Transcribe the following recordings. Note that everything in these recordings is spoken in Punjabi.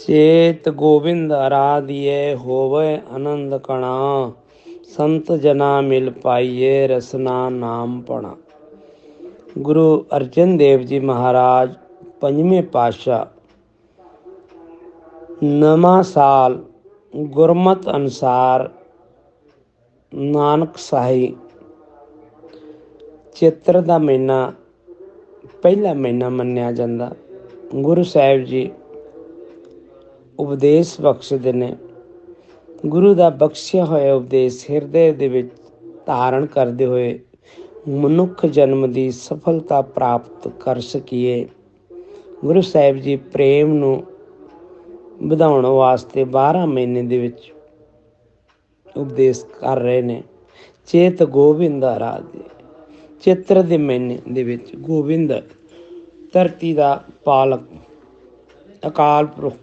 ਚੇਤ ਗੋਬਿੰਦ ਆਰਾਧਿਏ ਹੋਵੇ ਆਨੰਦ ਕਣਾ, ਸੰਤ ਜਨਾ ਮਿਲ ਪਾਈਏ ਰਸਨਾ ਨਾਮ ਪਣਾ। ਗੁਰੂ ਅਰਜਨ ਦੇਵ ਜੀ ਮਹਾਰਾਜ ਪੰਜਵੇਂ ਪਾਤਸ਼ਾਹ ਨਵਾਂ ਸਾਲ ਗੁਰਮਤ ਅਨੁਸਾਰ ਨਾਨਕ ਸਾਹੀ ਚਿੱਤਰ ਦਾ ਮਹੀਨਾ ਪਹਿਲਾ ਮਹੀਨਾ ਮੰਨਿਆ ਜਾਂਦਾ। ਗੁਰੂ ਸਾਹਿਬ ਜੀ ਉਪਦੇਸ਼ ਬਖਸ਼ਦੇ ਨੇ। ਗੁਰੂ ਦਾ ਬਖਸ਼ਿਆ ਹੋਇਆ ਉਪਦੇਸ਼ ਹਿਰਦੇ ਦੇ ਵਿੱਚ ਧਾਰਨ ਕਰਦੇ ਹੋਏ ਮਨੁੱਖ ਜਨਮ ਦੀ ਸਫਲਤਾ ਪ੍ਰਾਪਤ ਕਰ ਸਕੀਏ। ਗੁਰੂ ਸਾਹਿਬ ਜੀ ਪ੍ਰੇਮ ਨੂੰ ਵਧਾਉਣ ਵਾਸਤੇ 12 ਮਹੀਨੇ ਦੇ ਵਿੱਚ ਉਪਦੇਸ਼ ਕਰ ਰਹੇ ਨੇ। ਚੇਤ ਗੋਬਿੰਦ ਆਰਾਧਿ। ਚਿੱਤਰ ਦੇ ਮਹੀਨੇ ਦੇ ਵਿੱਚ ਗੋਬਿੰਦ ਧਰਤੀ ਦਾ ਪਾਲਕ, ਅਕਾਲ ਪੁਰਖ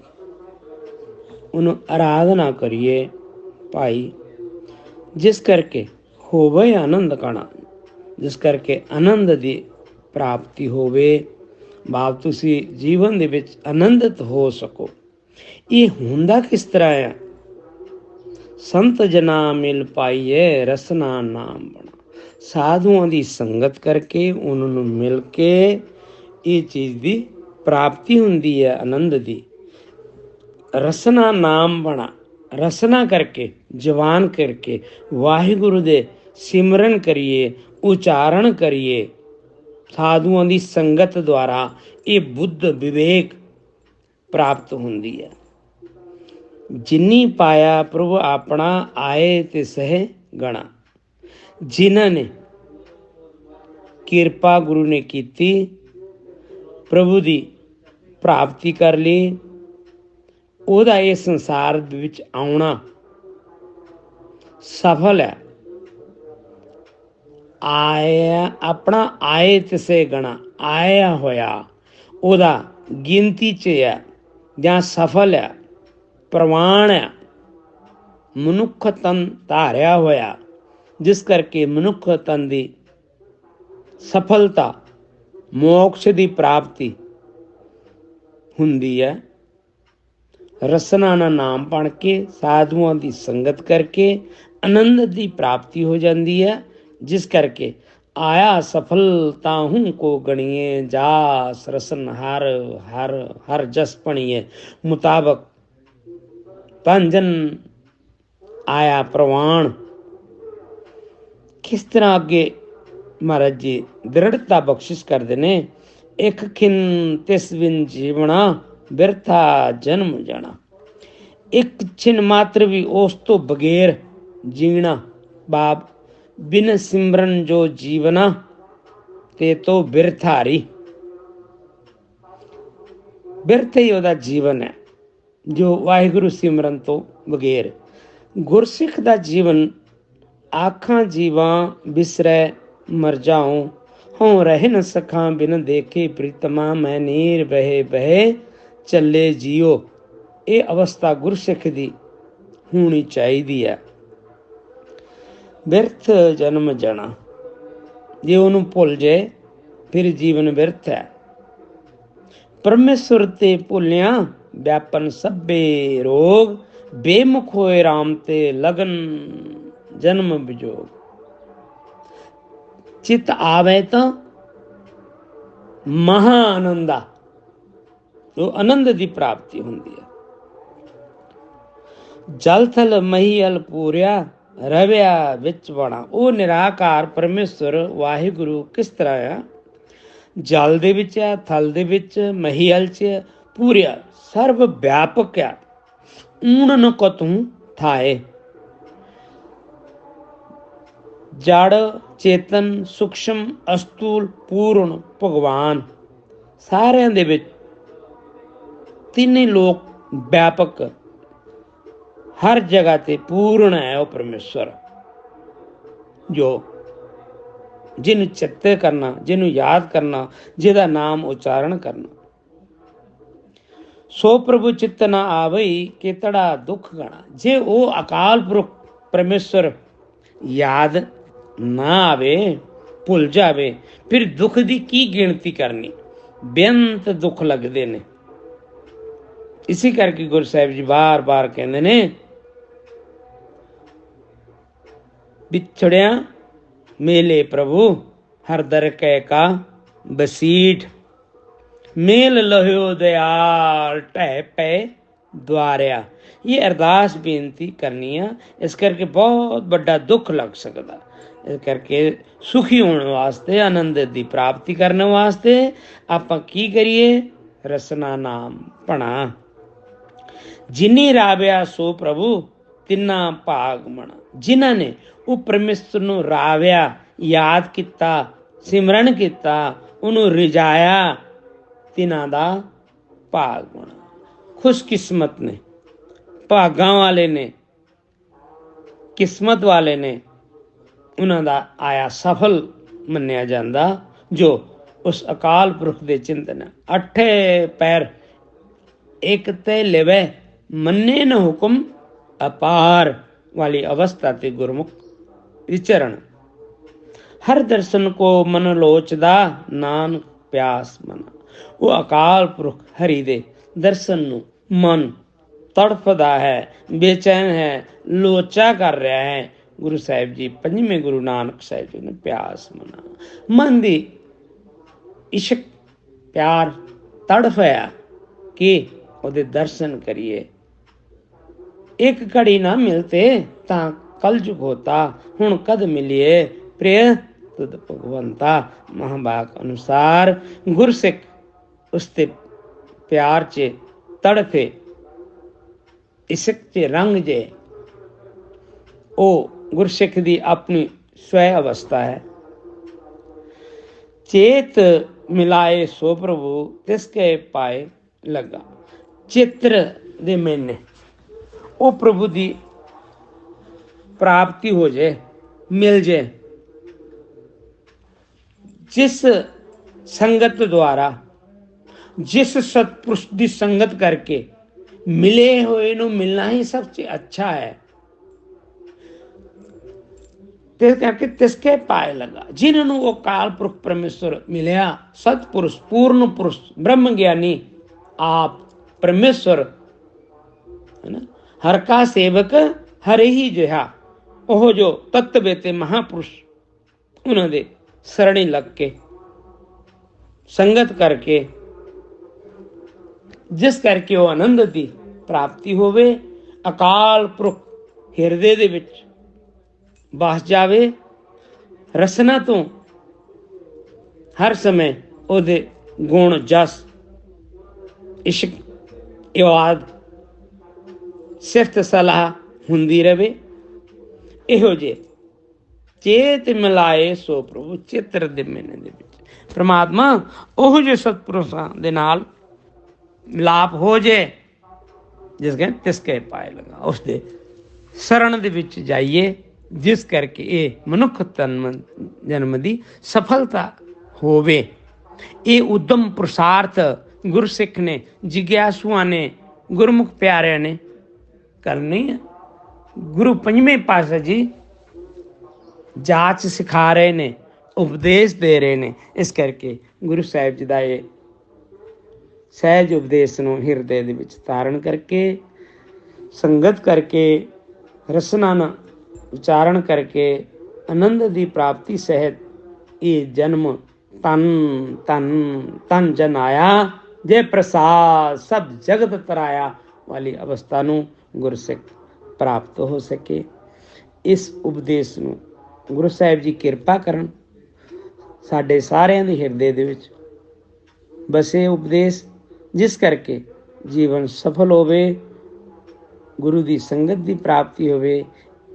ਉਹਨੂੰ ਆਰਾਧਨਾ ਕਰੀਏ ਭਾਈ। ਜਿਸ ਕਰਕੇ ਹੋਵੇ ਆਨੰਦ ਕਣਾ, ਜਿਸ ਕਰਕੇ ਆਨੰਦ ਦੀ ਪ੍ਰਾਪਤੀ ਹੋਵੇ, ਬਾਪ ਤੁਸੀਂ ਜੀਵਨ ਦੇ ਵਿੱਚ ਆਨੰਦਿਤ ਹੋ ਸਕੋ। ਇਹ ਹੁੰਦਾ ਕਿਸ ਤਰ੍ਹਾਂ ਆ? ਸੰਤ ਜਨਾ ਮਿਲ ਪਾਈਏ ਰਸਨਾ ਨਾਮ ਬਣਾ। ਸਾਧੂਆਂ ਦੀ ਸੰਗਤ ਕਰਕੇ ਉਹਨਾਂ ਨੂੰ ਮਿਲ ਕੇ ਇਹ ਚੀਜ਼ ਦੀ ਪ੍ਰਾਪਤੀ ਹੁੰਦੀ ਹੈ, ਆਨੰਦ ਦੀ। ਰਸਨਾ ਨਾਮ ਬਣਾ। ਰਸਨਾ ਕਰਕੇ, ਜਵਾਨ ਕਰਕੇ, ਵਾਹਿਗੁਰੂ ਦੇ ਸਿਮਰਨ ਕਰੀਏ, ਉਚਾਰਨ ਕਰੀਏ। ਸਾਧੂਆਂ ਦੀ ਸੰਗਤ ਦੁਆਰਾ ਇਹ ਬੁੱਧ ਵਿਵੇਕ ਪ੍ਰਾਪਤ ਹੁੰਦੀ ਹੈ। ਜਿਨੀ ਪਾਇਆ ਪ੍ਰਭੂ ਆਪਣਾ ਆਏ ਤੇ ਸਹਿ ਗਣਾ। ਜਿਨ੍ਹਾਂ ਨੇ ਕਿਰਪਾ ਗੁਰੂ ਨੇ ਕੀਤੀ, ਪ੍ਰਭੂ ਦੀ ਪ੍ਰਾਪਤੀ ਕਰ ਲਈ ਉਹਦਾ ਇਹ ਸੰਸਾਰ ਵਿੱਚ ਆਉਣਾ ਸਫਲ ਹੈ। ਆਇਆ, ਆਪਣਾ ਆਏ ਤਿਸੇ ਗਣਾ, ਆਇਆ ਹੋਇਆ, ਉਹਦਾ ਗਿਣਤੀ ਚ ਹੈ ਜਾਂ ਸਫਲ ਹੈ ਪ੍ਰਮਾਣ ਹੈ, ਮਨੁੱਖ ਤਨ ਧਾਰਿਆ ਹੋਇਆ, ਜਿਸ ਕਰਕੇ ਮਨੁੱਖ ਤਨ ਦੀ ਸਫਲਤਾ, ਮੋਕਸ਼ ਦੀ ਪ੍ਰਾਪਤੀ ਹੁੰਦੀ ਹੈ। ਰਸਨਾ ਦਾ ਨਾਮ ਪਣ ਕੇ ਸਾਧੂਆਂ ਦੀ ਸੰਗਤ ਕਰਕੇ ਆਨੰਦ ਦੀ ਪ੍ਰਾਪਤੀ ਹੋ ਜਾਂਦੀ ਹੈ, ਜਿਸ ਕਰਕੇ ਆਇਆ ਸਫਲਤਾ ਹੂੰ ਕੋ ਗਣੀਏ, ਜਾਸ ਰਸਨ ਹਰ ਹਰ ਹਰ ਜਸ ਪਣੀਏ ਮੁਤਾਬਕ ਪੰਜਨ ਆਇਆ ਪ੍ਰਵਾਨ। ਕਿਸ ਤਰ੍ਹਾਂ ਅੱਗੇ ਮਹਾਰਾਜ ਜੀ ਦ੍ਰਿੜਤਾ ਬਖਸ਼ਿਸ਼ ਕਰਦੇ ਨੇ? ਇੱਕ ਖਿੰ ਤਿਸ ਬਿਨ ਜੀਵਣਾ ਬਿਰਥਾ ਜਨਮ ਜਾਣਾ। ਇੱਕ ਛਿਨ ਮਾਤਰ ਵੀ ਉਸ ਤੋਂ ਬਗੈਰ ਜੀਣਾ। ਬਾਪ ਬਿਨ ਸਿਮਰਨ ਜੋ ਜੀਵਨਾ, ਤੇ ਤੋ ਬਿਰਥਾਰੀ। ਬਿਰਥ ਹੀ ਉਹਦਾ ਜੀਵਨ ਹੈ, ਜੋ ਵਾਹਿਗੁਰੂ ਸਿਮਰਨ ਤੋਂ ਬਗੈਰ। ਗੁਰਸਿੱਖ ਦਾ ਜੀਵਨ, ਆਖਾਂ ਜੀਵਾਂ ਬਿਸਰੈ ਮਰ ਜਾਉ। ਹਉ ਰਹਿ ਨ ਸਖਾਂ ਬਿਨ ਦੇਖੇ ਪ੍ਰੀਤਮਾ, ਮੈਂ ਨੀਰ ਬਹਿ ਬਹਿ ਚੱਲੇ ਜੀਓ, ਇਹ ਅਵਸਥਾ ਗੁਰਸਿੱਖ ਦੀ ਹੋਣੀ ਚਾਹੀਦੀ ਹੈ। ਬਿਰਥ ਜਨਮ ਜਣਾ, ਜੇ ਉਹਨੂੰ ਭੁੱਲ ਜਾਏ ਫਿਰ ਜੀਵਨ ਬਿਰਥ ਹੈ। ਪਰਮੇਸ਼ਵਰ ਤੇ ਭੁੱਲਿਆ ਵਿਆਪਨ ਸਭੇ ਰੋਗ, ਬੇਮੁਖ ਹੋਏ RAM ਤੇ ਲਗਨ ਜਨਮ ਵਿਜੋਗ ਚਿਤ ਆਵੇ ਤਾਂ ਮਹਾ ਆਨੰਦਾ ਉਹ ਆਨੰਦ ਦੀ ਪ੍ਰਾਪਤੀ ਹੁੰਦੀ ਹੈ। ਜਲ ਥਲ ਮਹੀਲ ਪੂਰਿਆ, ਰਵਿਆ ਵਿੱਚ ਬਣਾ ਉਹ ਨਿਰਾਕਾਰ ਪਰਮੇਸ਼ਵਰ, ਵਾਹਿਗੁਰੂ ਕਿਸ ਤਰ੍ਹਾਂ ਆ? ਜਲ ਦੇ ਵਿੱਚ ਆ, ਥਲ ਦੇ ਵਿੱਚ ਮਹੀਲ ਚ ਪੂਰਿਆ, ਸਰਵ ਵਿਆਪਕ ਆ। ਊਣ ਨ ਕਤੂ ਥਾਏ। ਜੜ, ਚੇਤਨ ਸੂਖਸ਼ਮ ਅਸਤੂਲ, ਪੂਰਨ, ਭਗਵਾਨ। ਸਾਰਿਆਂ ਦੇ ਵਿੱਚ ਤਿੰਨੇ ਲੋਕ ਵਿਆਪਕ ਹਰ ਜਗ੍ਹਾ ਤੇ ਪੂਰਨ ਹੈ ਉਹ ਪਰਮੇਸ਼ਵਰ, ਜੋ ਜਿਹਨੂੰ ਚਿੱਤੇ ਕਰਨਾ, ਜਿਹਨੂੰ ਯਾਦ ਕਰਨਾ, ਜਿਹਦਾ ਨਾਮ ਉਚਾਰਨ ਕਰਨਾ। ਸੋ ਪ੍ਰਭੂ ਚਿੱਤ ਨਾ ਆਵਈ ਕਿਤੜਾ ਦੁੱਖ ਗਣਾ। ਜੇ ਉਹ ਅਕਾਲ ਪੁਰਖ ਪਰਮੇਸ਼ਵਰ ਯਾਦ ਨਾ ਆਵੇ, ਭੁੱਲ ਜਾਵੇ, ਫਿਰ ਦੁੱਖ ਦੀ ਕੀ ਗਿਣਤੀ ਕਰਨੀ? ਬੇਅੰਤ ਦੁੱਖ ਲੱਗਦੇ ਨੇ। ਇਸੇ ਕਰਕੇ ਗੁਰੂ ਸਾਹਿਬ ਜੀ ਬਾਰ-ਬਾਰ ਕਹਿੰਦੇ ਨੇ ਵਿਛੜਿਆ ਮੇਲੇ ਪ੍ਰਭੂ, ਹਰ ਦਰ ਕੈ ਕਾ ਬਸੀਠ। ਮੇਲ ਲਹਿਓ ਦਿਆਲ ਢਹਿ ਪੈ ਦਵਾਰਿਆ ਇਹ ਅਰਦਾਸ ਬੇਨਤੀ ਕਰਨੀ ਆ, ਇਸ ਕਰਕੇ ਬਹੁਤ ਵੱਡਾ ਦੁੱਖ ਲੱਗ ਸਕਦਾ। ਇਸ ਕਰਕੇ ਸੁਖੀ ਹੋਣ ਵਾਸਤੇ, ਆਨੰਦ ਦੀ ਪ੍ਰਾਪਤੀ ਕਰਨ ਵਾਸਤੇ ਆਪਾਂ ਕੀ ਕਰੀਏ? ਰਸਨਾ ਨਾਮ ਪਣਾ ਜਿਨੀ ਰਾਵਿਆ ਸੋ ਪ੍ਰਭੂ, ਤਿੰਨਾ ਭਾਗ ਮਣਾ। ਜਿਨ੍ਹਾਂ ਨੇ ਉਹ ਪਰਮੇਸ਼ਰ ਨੂੰ ਰਾਵਿਆ ਯਾਦ ਕੀਤਾ, ਸਿਮਰਨ ਕੀਤਾ, ਉਹਨੂੰ ਰਿਜਾਇਆ, ਤਿਨਾਂ ਦਾ ਭਾਗ ਬਣਾ ਖੁਸ਼ਕਿਸਮਤ ਨੇ, ਭਾਗਾਂ ਵਾਲੇ ਨੇ, ਕਿਸਮਤ ਵਾਲੇ ਨੇ, ਉਹਨਾਂ ਦਾ ਆਇਆ ਸਫਲ ਮੰਨਿਆ ਜਾਂਦਾ, ਜੋ ਉਸ ਅਕਾਲ ਪੁਰਖ ਦੇ ਚਿੰਤਨ ਅਠੇ ਪੈਰ ਇੱਕ ਤੇ ਲਵੇ, ਮੰਨੇ ਨ ਹੁਕਮ, ਅਪਾਰ ਵਾਲੀ ਅਵਸਥਾ ਤੇ ਗੁਰਮੁਖ ਵਿਚਰਣ। ਹਰ ਦਰਸ਼ਨ ਕੋ ਮਨ ਲੋਚਦਾ, ਨਾਨਕ ਪਿਆਸ ਮਨ। ਉਹ ਅਕਾਲ ਪੁਰਖ ਹਰੀ ਦੇ ਦਰਸ਼ਨ ਨੂੰ ਮਨ ਤੜਫਦਾ ਹੈ, ਬੇਚੈਨ ਹੈ, ਲੋਚਾ ਕਰ ਰਿਹਾ ਹੈ। ਗੁਰੂ ਸਾਹਿਬ ਜੀ, ਪੰਜਵੇਂ ਗੁਰੂ ਨਾਨਕ ਸਾਹਿਬ ਜੀ ਨੇ ਪਿਆਸ ਮਨਾ। ਮਨ ਦੀ ਇਸ਼ਕ, ਪਿਆਰ ਤੜਫਿਆ ਕਿ ਉਹਦੇ ਦਰਸ਼ਨ ਕਰੀਏ। ਇੱਕ ਘੜੀ ਨਾ ਮਿਲਤੇ ਤਾਂ ਕਲਯੁਗ ਹੋਤਾ, ਹੁਣ ਕਦ ਮਿਲਿਏ? ਪ੍ਰਿਯ ਤੁਧ ਭਗਵੰਤਾ ਮਹਾਬਾਕ ਅਨੁਸਾਰ ਗੁਰਸਿੱਖ ਉਸਤੇ ਪਿਆਰ 'ਚ ਤੜਫੇ, ਇਸ਼ਕ 'ਚ ਰੰਗ ਜੇ। ਉਹ ਗੁਰਸਿੱਖ ਦੀ ਆਪਣੀ ਸਵੈ ਅਵਸਥਾ ਹੈ। ਚੇਤ ਮਿਲਾਏ ਸੋ ਪ੍ਰਭੂ, ਤਿਸ ਕੇ ਪਾਏ ਲਗਾ। ਚਿੱਤਰ ਦੇ ਮੈਨੇ। ਉਹ ਪ੍ਰਭੂ ਦੀ ਪ੍ਰਾਪਤੀ ਹੋ ਜੇ, ਮਿਲ ਜੇ। ਜਿਸ ਸੰਗਤ ਦੁਆਰਾ, ਜਿਸ ਸਤਪੁਰਸ਼ ਦੀ ਸੰਗਤ ਕਰਕੇ ਮਿਲੇ ਹੋਏ ਨੂੰ ਮਿਲਣਾ ਹੀ ਸਭ ਤੋਂ ਅੱਛਾ ਹੈ। ਤੇ ਕਰਕੇ ਤਿਸਕੇ ਪਾਏ ਲਗਾ। ਜਿਨ੍ਹਾਂ ਨੂੰ ਉਹ ਕਾਲ ਪੁਰਖ ਪਰਮੇਸ਼ਰ ਮਿਲਿਆ, ਸਤਪੁਰਸ਼, ਪੂਰਨ ਪੁਰਸ਼, ਬ੍ਰਹਮ ਗਿਆਨੀ, ਆਪ ਪਰਮੇਸ਼ਰ ਹੈ ਹਰ ਕਾ ਸੇਵਕ ਹਰੇ ਹੀ ਜਿਹਾ ਉਹ ਜੋ ਤਤਵੇ ਤੇ ਮਹਾਪੁਰਸ਼, ਉਹਨਾਂ ਦੇ ਸਰਣੀ ਲੱਗ ਕੇ, ਸੰਗਤ ਕਰਕੇ, ਜਿਸ ਕਰਕੇ ਉਹ ਆਨੰਦ ਦੀ ਪ੍ਰਾਪਤੀ ਹੋਵੇ, ਅਕਾਲ ਪੁਰਖ ਹਿਰਦੇ ਦੇ ਵਿੱਚ ਵਸ ਜਾਵੇ, ਰਸਨਾ ਤੋਂ ਹਰ ਸਮੇਂ ਉਹਦੇ ਗੁਣ, ਜਸ, ਇਸ਼ਕ ਇਵਾਦ ਸਿਫਤ ਸਲਾਹ ਹੁੰਦੀ ਰਵੇ, ਇਹੋ ਜੇ ਚੇਤ ਮਿਲਾਏ ਸੋ ਪ੍ਰਭੂ, ਚਿੱਤਰ ਦੇ ਮੈਨੇ ਦੇ ਵਿੱਚ। ਪ੍ਰਮਾਤਮਾ, ਉਹ ਜੇ ਸਤਪੁਰਸ਼ਾਂ ਦੇ ਨਾਲ ਮਿਲਾਪ ਹੋ ਜੇ, ਜਿਸ ਕੇ ਤਿਸ ਕੇ ਪਾਏ ਲਗਾ, ਉਸ ਦੇ ਸਰਣ ਦੇ ਵਿੱਚ ਜਾਈਏ, ਜਿਸ ਕਰਕੇ ਇਹ ਮਨੁੱਖ ਤਨ ਜਨਮ ਦੀ ਸਫਲਤਾ ਹੋਵੇ। ਇਹ ਉਦਮ ਪੁਰਸਾਰਥ ਗੁਰਸਿੱਖ ਨੇ, ਜਿਗਿਆਸੂਆਂ ਨੇ, ਗੁਰਮੁਖ ਪਿਆਰਿਆਂ ਨੇ ਕਰਨੀ ਹੈ। ਗੁਰੂ ਪੰਜਵੇਂ ਪਾਤਸ਼ਾਹ ਜੀ ਜਾਚ ਸਿਖਾ ਰਹੇ ਨੇ, ਉਪਦੇਸ਼ ਦੇ ਰਹੇ ਨੇ। ਇਸ ਕਰਕੇ ਗੁਰੂ ਸਾਹਿਬ ਜੀ ਦਾ ਇਹ ਸਹਿਜ ਉਪਦੇਸ਼ ਨੂੰ ਹਿਰਦੇ ਦੇ ਵਿੱਚ ਧਾਰਨ ਕਰਕੇ, ਸੰਗਤ ਕਰਕੇ, ਰਸਨਾ ਨਾਲ ਉਚਾਰਨ ਕਰਕੇ, ਆਨੰਦ ਦੀ ਪ੍ਰਾਪਤੀ ਸਹਿਤ ਇਹ ਜਨਮ ਤਨ ਤਨ ਤਨ ਜਨ ਆਇਆ। ਜੇ ਪ੍ਰਸਾਦ ਸਭ ਜਗਤ ਤਰਾਇਆ, ਵਾਲੀ ਅਵਸਥਾ ਨੂੰ ਗੁਰਸਿੱਖ ਪ੍ਰਾਪਤ ਹੋ ਸਕੇ। ਇਸ ਉਪਦੇਸ਼ ਨੂੰ ਗੁਰੂ ਸਾਹਿਬ ਜੀ ਕਿਰਪਾ ਕਰਨ ਸਾਡੇ ਸਾਰਿਆਂ ਦੇ ਹਿਰਦੇ ਦੇ ਵਿੱਚ ਬਸੇ ਉਪਦੇਸ਼, ਜਿਸ ਕਰਕੇ ਜੀਵਨ ਸਫਲ ਹੋਵੇ, ਗੁਰੂ ਦੀ ਸੰਗਤ ਦੀ ਪ੍ਰਾਪਤੀ ਹੋਵੇ,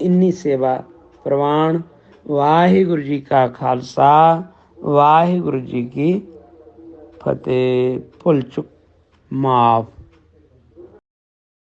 ਇੰਨੀ ਸੇਵਾ ਪ੍ਰਵਾਨ। ਵਾਹਿਗੁਰੂ ਜੀ ਕਾ ਖਾਲਸਾ, ਵਾਹਿਗੁਰੂ ਜੀ ਕੀ ਫਤਿਹ। పొల్చు. మాఫ్